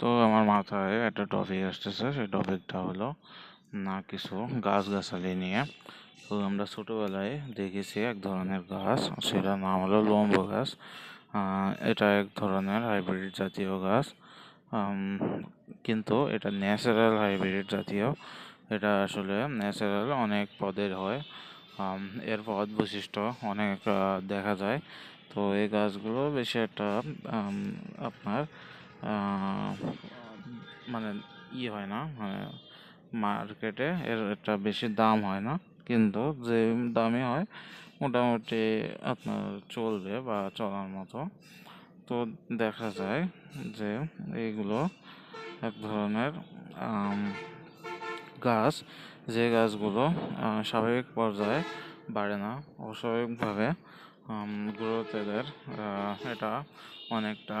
তো আমার মাথায় একটা টপিক আসতেছে, সেই টপিকটা হলো না কিছু গাছগাছালি নিয়ে। তো আমরা ছোটোবেলায় দেখেছি এক ধরনের গাছ, সেটার নাম হলো লম্ব গাছ। এটা এক ধরনের হাইব্রিড জাতীয় গাছ। কিন্তু এটা ন্যাচারাল হাইব্রিড জাতীয়। এটা আসলে ন্যাচারাল অনেক পদের হয়। এর পদ বৈশিষ্ট্য অনেক দেখা যায়। তো এই গাছগুলো বেশি একটা আপনার মানে ই হয় না মানে মার্কেটে এর একটা বেশি দাম হয় না, কিন্তু যে দামে হয় মোটামুটি আপনার চলবে বা চলার মতো। তো দেখা যায় যে এইগুলো এক ধরনের গাছ, যে গাছগুলো স্বাভাবিক পর্যায়ে বাড়ে না, অস্বাভাবিকভাবে গ্রোথ এদের এটা অনেকটা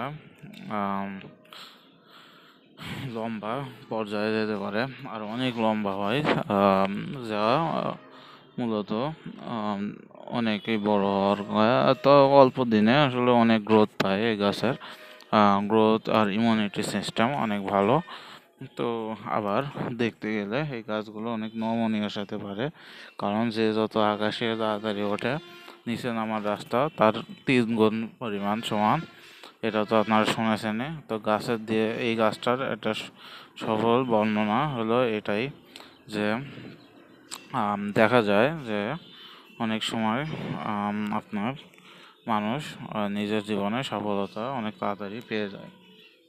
লম্বা পর্যায়ে যেতে পারে আর অনেক লম্বা হয় যা মূলত অনেকই বড় হওয়ার তো অল্প দিনে আসলে অনেক গ্রোথ পায় এই গাছের। গ্রোথ আর ইমিউনিটি সিস্টেম অনেক ভালো। তো আবার দেখতে গেলে এই গাছগুলো অনেক নমনীয় সাথে পারে। কারণ যে যত আকাশে তাড়াতাড়ি ওঠে নিচে নামার রাস্তা, তার তিন গুণ পরিমাণ সমান। এটা তো আপনারা শুনেছেনই। তো গাছের দিয়ে এই গাছটার একটা সফল বর্ণনা হলো এটাই যে দেখা যায় যে অনেক সময় আপনার মানুষ নিজের জীবনে সফলতা অনেক তাড়াতাড়ি পেয়ে যায়।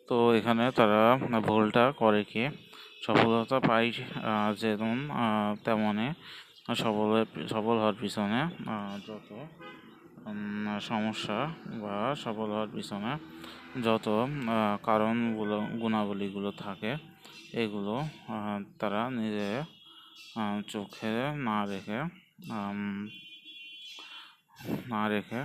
তো এখানে তারা ভুলটা করে কি? সফলতা পাই যেমন তেমনই সফলের সফল হওয়ার পিছনে যত সমস্যা বা সফল হওয়ার পিছনে যত কারণগুলো, গুণাবলীগুলো থাকে, এগুলো তারা নিজে চোখে না রেখে না রেখে